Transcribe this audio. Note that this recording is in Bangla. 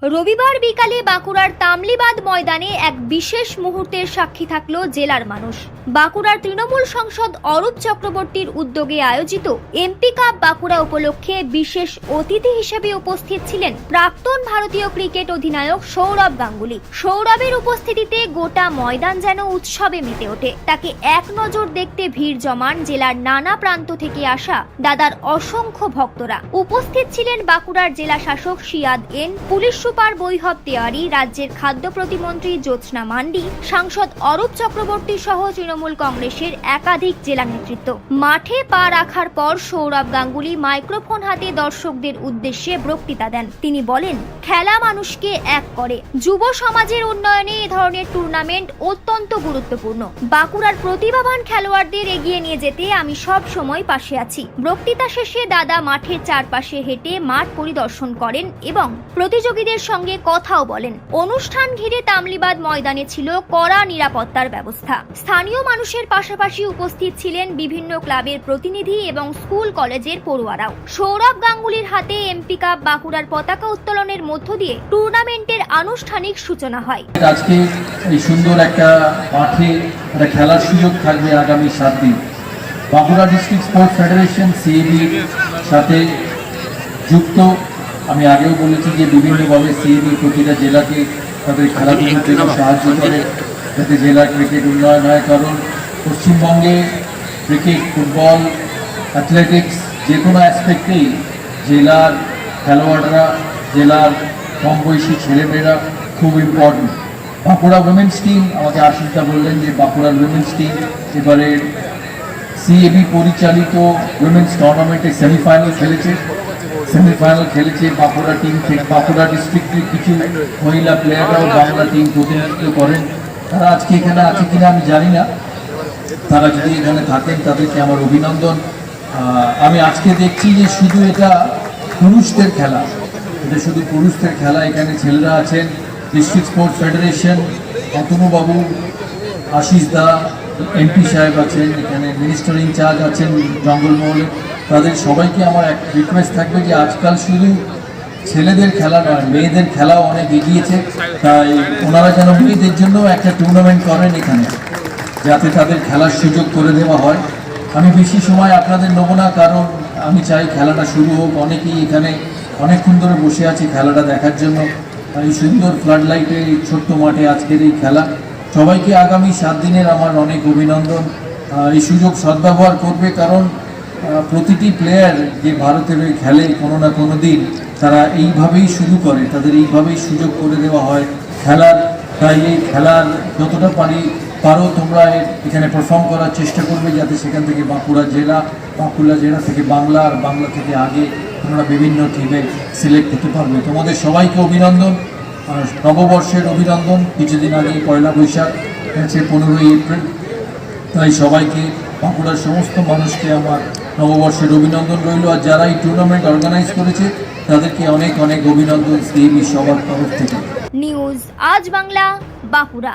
রবিবার বিকালে বাঁকুড়ার তামলিবাদ ময়দানে এক বিশেষ মুহূর্তের সাক্ষী থাকল জেলার মানুষ। বাঁকুড়ার তৃণমূল সংসদ অরূপ চক্রবর্তীর উদ্যোগে আয়োজিত এমপি কাপ বাঁকুড়া উপলক্ষে বিশেষ অতিথি হিসেবে উপস্থিত ছিলেন প্রাক্তন ভারতীয় ক্রিকেট অধিনায়ক সৌরভ গাঙ্গুলি। সৌরভের উপস্থিতিতে গোটা ময়দান যেন উৎসবে মেতে ওঠে। তাকে এক নজর দেখতে ভিড় জমান জেলার নানা প্রান্ত থেকে আসা দাদার অসংখ্য ভক্তরা। উপস্থিত ছিলেন বাঁকুড়ার জেলা শাসক Siyad N, police super Vaibhav Tewari, রাজ্যের খাদ্য প্রতিমন্ত্রী জ্যোৎস্না মান্ডি, সাংসদ অরূপ চক্রবর্তী সহ তৃণমূল কংগ্রেসের একাধিক জেলা নেতৃত্ব। মাঠে পা রাখার পর সৌরভ গাঙ্গুলি মাইক্রোফোন হাতে দর্শকদের উদ্দেশ্যে বক্তৃতা দেন। তিনি বলেন, খেলা মানুষকে এক করে। যুব সমাজের উন্নয়নে এ ধরনের টুর্নামেন্ট অত্যন্ত গুরুত্বপূর্ণ। বাঁকুড়ার প্রতিভাবান খেলোয়াড়দের এগিয়ে নিয়ে যেতে আমি সব সময় পাশে আছি। বক্তৃতা শেষে দাদা মাঠের চারপাশে হেঁটে মাঠ পরিদর্শন করেন এবং প্রতিযোগীদের সঙ্গে কথাও বলেন। অনুষ্ঠান ঘিরে তামলিবাদ ময়দানে ছিল কড়া নিরাপত্তার ব্যবস্থা। স্থানীয় মানুষের পাশাপাশি উপস্থিত ছিলেন বিভিন্ন ক্লাবের প্রতিনিধি এবং স্কুল কলেজের পড়ুয়ারাও। সৌরভ গাঙ্গুলির হাতে এমপি কাপ বাঁকুড়ার পতাকা উত্তোলনের মধ্য দিয়ে টুর্নামেন্টের আনুষ্ঠানিক সূচনা হয়। আজকে এই সুন্দর একটা মাঠে খেলার সুযোগ থাকবে আগামী সাত দিন। বাঁকুড়া ডিস্ট্রিক্ট স্পোর্টস ফেডারেশন সিএবির সাথে যুক্ত আমি আগেও বলেছি যে বিভিন্নভাবে সিএবি প্রতিটা জেলাকে তাদের খেলাধুলোর জন্য সাহায্য করে যাতে জেলার ক্রিকেট উন্নয়ন হয়। কারণ পশ্চিমবঙ্গে ক্রিকেট ফুটবল অ্যাথলেটিক্স যে কোনো অ্যাসপেক্টেই জেলার খেলোয়াড়রা জেলার কম বয়সী ছেলেমেয়েরা খুব ইম্পর্টেন্ট বাঁকুড়া উইমেন্স টিম আমাকে আশিসদা বললেন যে বাঁকুড়ার উইমেন্স টিম এবারে সিএবি পরিচালিত উইমেন্স টুর্নামেন্টে সেমিফাইনাল খেলেছে। সেমিফাইনাল খেলেছে বাঁকুড়া টিম থেকে বাঁকুড়া ডিস্ট্রিক্টের কিছু মহিলা প্লেয়াররাও বাংলা টিম প্রতিনিধিত্ব করেন। তারা আজকে এখানে আছে কিনা আমি জানি না। তারা যদি এখানে থাকেন, তাদেরকে আমার অভিনন্দন। আমি আজকে দেখছি যে শুধু এটা পুরুষদের খেলা, এটা শুধু পুরুষদের খেলা, এখানে ছেলেরা আছেন ডিস্ট্রিক্ট স্পোর্টস ফেডারেশন অতনুবাবু, আশিস দা, এমপি সাহেব আছেন, এখানে মিনিস্টার ইনচার্জ আছেন জঙ্গলমহলে। তাদের সবাইকে আমার এক রিকোয়েস্ট থাকবে যে আজকাল শুধু ছেলেদের খেলা নয়, মেয়েদের খেলাও অনেক এগিয়েছে। তাই ওনারা যেন মেয়েদের জন্য একটা টুর্নামেন্ট করেন এখানে, যাতে তাদের খেলার সুযোগ করে দেওয়া হয়। আমি বেশি সময় আপনাদের নেব না, কারণ আমি চাই খেলাটা শুরু হোক। অনেকেই এখানে অনেকক্ষণ ধরে বসে আছে খেলাটা দেখার জন্য। এই সুন্দর ফ্লাড লাইটে এই ছোট্ট মাঠে আজকের এই খেলা। সবাইকে আগামী সাত দিনের আমার অনেক অভিনন্দন। এই সুযোগ সদ্ব্যবহার করবে, কারণ প্রতিটি প্লেয়ার যে ভারতের হয়ে খেলে কোনো না কোনো দিন তারা এইভাবেই শুরু করে। তাদের এইভাবেই সুযোগ করে দেওয়া হয়। খেলার তাই এই খেলার যতটা পারি পারো তোমরা এখানে পারফর্ম করার চেষ্টা করবে যাতে সেখান থেকে বাঁকুড়া জেলা বাঁকুড়া জেলা থেকে বাংলা আর বাংলা থেকে আগে তোমরা বিভিন্ন টিমে সিলেক্ট হতে পারবে। তোমাদের সবাইকে অভিনন্দন। নববর্ষের অভিনন্দন। কিছুদিন আগে পয়লা বৈশাখ, হচ্ছে পনেরোই এপ্রিল। তাই সবাইকে বাঁকুড়ার সমস্ত মানুষকে আমার নববর্ষের অভিনন্দন রইল। আর যারা এই টুর্নামেন্ট অর্গানাইজ করেছে, তাদেরকে অনেক অনেক অভিনন্দন দেবী সবার তরফ থেকে। নিউজ আজ বাংলা, বাঁকুড়া।